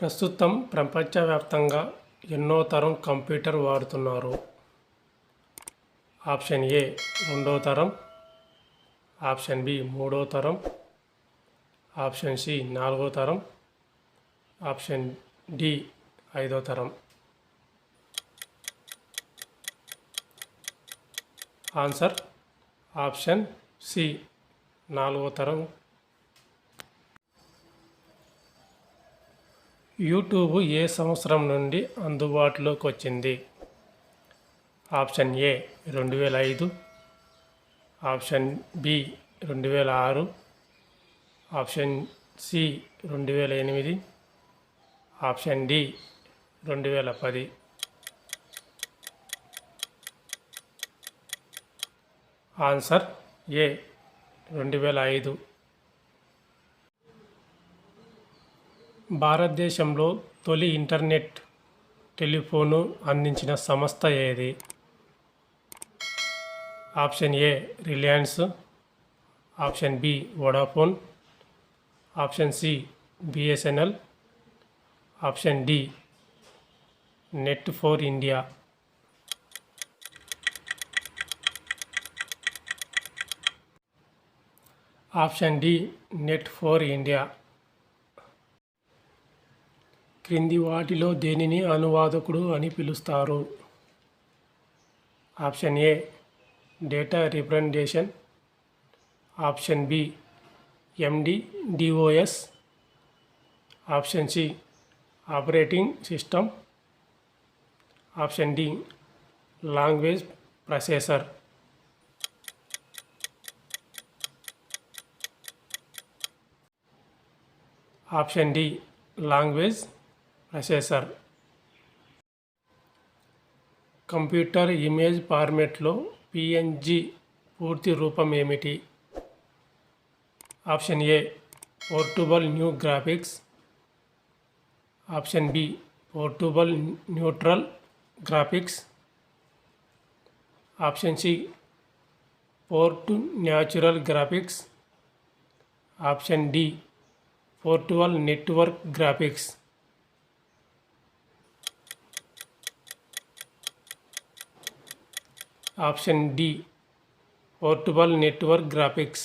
ప్రస్తుతం ప్రపంచవ్యాప్తంగా ఎన్నో తరం కంప్యూటర్ వాడుతున్నారు. ఆప్షన్ ఏ రెండో తరం ఆప్షన్ బి మూడో తరం ఆప్షన్ సి నాలుగో తరం ఆప్షన్ డి ఐదో తరం. ఆన్సర్ ఆప్షన్ సి నాలుగో తరం యూట్యూబ్ ఏ సంవత్సరం నుండి అందుబాటులోకి వచ్చింది? ఆప్షన్ ఏ రెండు వేల ఐదు ఆప్షన్ బి రెండు వేల ఆరు ఆప్షన్ సి రెండు వేల ఎనిమిది ఆప్షన్ డి రెండు వేల పది. ఆన్సర్ ఏ రెండు వేల ఐదు. భారతదేశంలో తొలి ఇంటర్నెట్ టెలిఫోను అందించిన సంస్థ ఏది? Option A Reliance option B Vodafone option C BSNL option D Net Four India. Option D Net Four India. క్రింది వాటిలో దేనిని అనువాదకుడు అని పిలుస్తారు? Option A data representation. Option B MD DOS option C operating system. Option D language processor. Option D language processor. Computer image ఫార్మెట్లో PNG పూర్తి రూపం ఏమిటి? Option A portable new graphics. Option B portable neutral graphics. Option C port natural graphics. Option D portable network graphics. Option D portable network graphics.